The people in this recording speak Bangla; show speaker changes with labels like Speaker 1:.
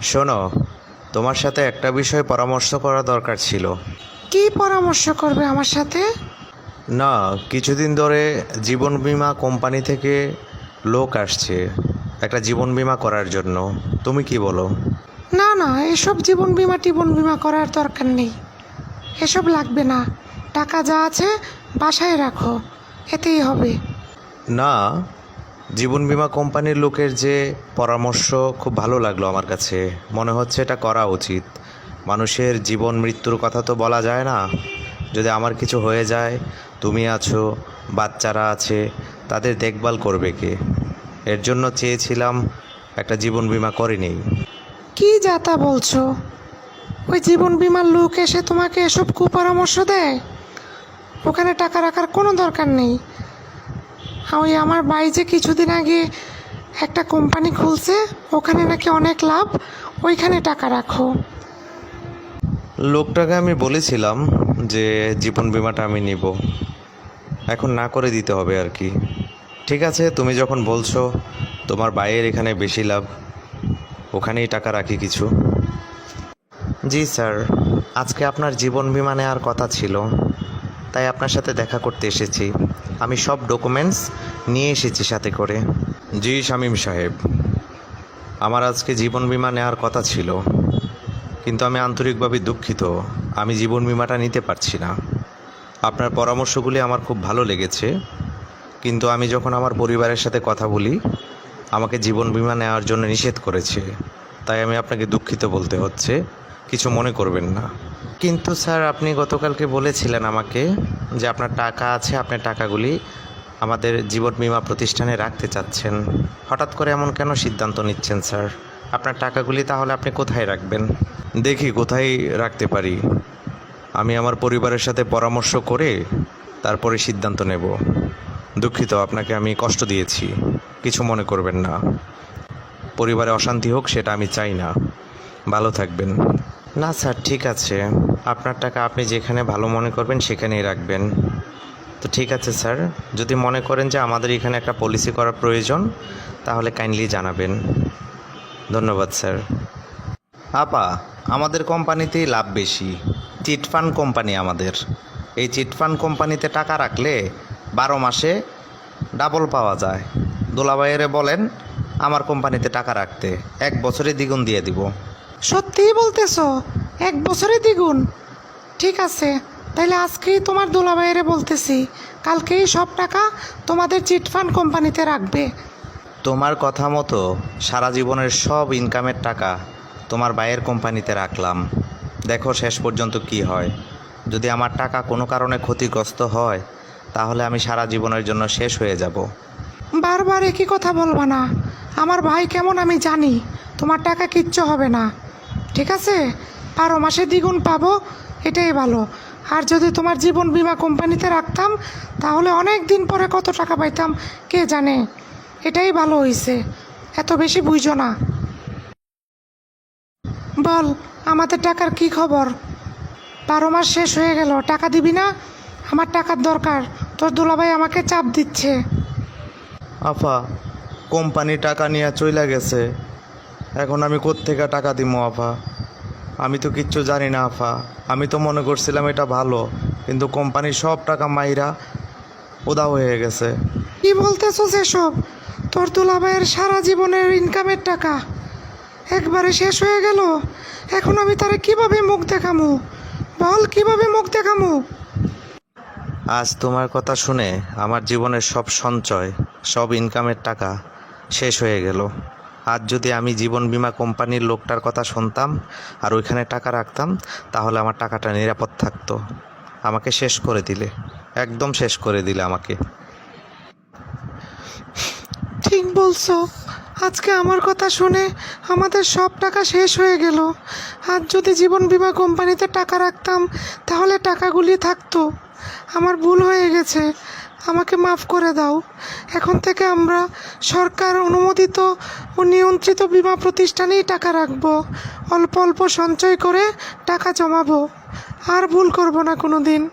Speaker 1: শোনো তোমার সাথে একটা বিষয় পরামর্শ করা দরকার ছিল।
Speaker 2: কি পরামর্শ করবে আমার সাথে?
Speaker 1: না কিছুদিন ধরে জীবন বীমা কোম্পানি থেকে লোক আসছে একটা জীবন বীমা করার জন্য। তুমি কি বলো?
Speaker 2: না না এসব জীবন বিমা টিবন বিমা করার দরকার নেই। এসব লাগবে না। টাকা যা আছে বাসায় রাখো। এতেই হবে।
Speaker 1: না জীবন বিমা কোম্পানির লোকের যে পরামর্শ খুব ভালো লাগল আমার কাছে। মনে হচ্ছে এটা করা উচিত। মানুষের জীবন মৃত্যুর কথা তো বলা যায় না। যদি আমার কিছু হয়ে যায়, তুমি আছো, বাচ্চারা আছে, তাদের দেখভাল করবে কে? এর জন্য চেয়েছিলাম একটা জীবন বীমা করিনি
Speaker 2: কি যাতা বলছো? ওই জীবন বিমার লোক এসে তোমাকে এসব কুপরামর্শ দেয়? ওখানে টাকা রাখার কোনো দরকার নেই। ওই আমার যে কিছুদিন আগে একটা কোম্পানি খুলছে, ওখানে নাকি অনেক লাভ, ওইখানে টাকা রাখো।
Speaker 1: লোকটাকে আমি বলেছিলাম যে জীবন বিমাটা আমি নিব। এখন না করে দিতে হবে আর কি। ঠিক আছে, তুমি যখন বলছো, তোমার বাইয়ের এখানে বেশি লাভ, ওখানেই টাকা রাখি কিছু। জি স্যার, আজকে আপনার জীবন বীমা নেওয়ার কথা ছিল। তাই আপনার সাথে দেখা করতে এসেছি। আমি সব ডকুমেন্টস নিয়ে এসেছি সাথে করে। জি, শামীম সাহেব। আমার আজকে জীবন বিমা নেওয়ার কথা ছিল। কিন্তু আমি আন্তরিকভাবে দুঃখিত। আমি জীবন বিমাটা নিতে পারছি না। আপনার পরামর্শগুলি আমার খুব ভালো লেগেছে। কিন্তু আমি যখন আমার পরিবারের সাথে কথা বলি, আমাকে জীবন বিমা নেওয়ার জন্য নিষেধ করেছে। তাই আমি আপনাকে দুঃখিত বলতে হচ্ছে। কিছু মনে করবেন না। কিন্তু স্যার, আপনি গতকালকে বলেছিলেন আমাকে যে আপনার টাকা আছে, আপনার টাকাগুলি আমাদের জীবন বিমা প্রতিষ্ঠানে রাখতে চাচ্ছেন। হঠাৎ করে এমন কেন সিদ্ধান্ত নিচ্ছেন স্যার? আপনার টাকাগুলি তাহলে আপনি কোথায় রাখবেন? দেখি, কোথায় রাখতে পারি। আমি আমার পরিবারের সাথে পরামর্শ করে তারপরে সিদ্ধান্ত নেব। দুঃখিত, আপনাকে আমি কষ্ট দিয়েছি। কিছু মনে করবেন না। পরিবারে অশান্তি হোক, সেটা আমি চাই না। ভালো থাকবেন। না স্যার, ঠিক আছে। আপনার টাকা আপনি যেখানে ভালো মনে করবেন সেখানেই রাখবেন। তো ঠিক আছে স্যার, যদি মনে করেন যে আমাদের এখানে একটা পলিসি করার প্রয়োজন, তাহলে কাইন্ডলি জানাবেন। ধন্যবাদ স্যার। আপা, আমাদের কোম্পানিতেই লাভ বেশি। চিটফান্ড কোম্পানি আমাদের। এই চিটফান্ড কোম্পানিতে টাকা রাখলে বারো মাসে ডাবল পাওয়া যায়। দোলাবাইয়েরে বলেন, আমার কোম্পানিতে টাকা রাখতে। এক বছরে দ্বিগুণ দিয়ে দিব।
Speaker 2: সত্যিই বলতেছো? এক বছরে দ্বিগুণ। ঠিক আছে তাহলে আজকেই তোমার দোলাভাইয়েরে বলতেছি কালকেই সব টাকা তোমাদের চিটফান্ড কোম্পানিতে রাখবে।
Speaker 1: তোমার কথা মতো সারা জীবনের সব ইনকামের টাকা তোমার বাইয়ের কোম্পানিতে রাখলাম। দেখো শেষ পর্যন্ত কি হয়। যদি আমার টাকা কোনো কারণে ক্ষতিগ্রস্ত হয় তাহলে আমি সারা জীবনের জন্য শেষ হয়ে যাব।
Speaker 2: বারবার একই কথা বলবা না। আমার ভাই কেমন আমি জানি তোমার টাকা কিচ্ছু হবে না। ঠিক আছে? বারো মাসে দ্বিগুণ পাবো, এটাই ভালো। আর যদি তোমার জীবন বিমা কোম্পানিতে রাখতাম, তাহলে অনেক দিন পরে কত টাকা পাইতাম, কে জানে? এটাই ভালো হয়েছে এত বেশি বুঝো না। বল, আমাদের টাকার কি খবর? বারো মাস শেষ হয়ে গেল, টাকা দিবি না? আমার টাকার দরকার, তোর দুলাভাই আমাকে চাপ দিচ্ছে।
Speaker 1: আফা, কোম্পানি টাকা নিয়ে চইলা গেছে। এখন আমি কোত্থেকে টাকা দিব আফা? আমি তো কিচ্ছু জানি না আফা। আমি তো মনে করছিলাম এটা ভালো কিন্তু কোম্পানির সব টাকা মাইরা উদা হয়ে গেছে।
Speaker 2: কি বলতেছো সেসব তোর দুলাভাইয়ের সারা জীবনের ইনকামের টাকা। একবারে শেষ হয়ে গেল। এখন আমি তারে কীভাবে মুখ দেখামু? বল কীভাবে মুখ দেখামু?
Speaker 1: আজ তোমার কথা শুনে আমার জীবনের সব সঞ্চয় সব ইনকামের টাকা শেষ হয়ে গেল। আজ যদি আমি জীবন বীমা কোম্পানির লোকটার কথা শুনতাম আর ওইখানে টাকা রাখতাম, তাহলে আমার টাকাটা নিরাপদ থাকতো। আমাকে শেষ করে দিলে। একদম শেষ করে দিলে আমাকে।
Speaker 2: ঠিক বলছো। আজকে আমার কথা শুনে আমাদের সব টাকা শেষ হয়ে গেল। আজ যদি জীবন বীমা কোম্পানিতে টাকা রাখতাম, তাহলে টাকাগুলি থাকতো। আমার ভুল হয়ে গেছে। আমাকে মাফ করে দাও। এখন থেকে আমরা সরকার অনুমোদিত ও নিয়ন্ত্রিত বিমা প্রতিষ্ঠানেই টাকা রাখব। অল্প অল্প সঞ্চয় করে টাকা জমাবো। আর ভুল করব না কোনো দিন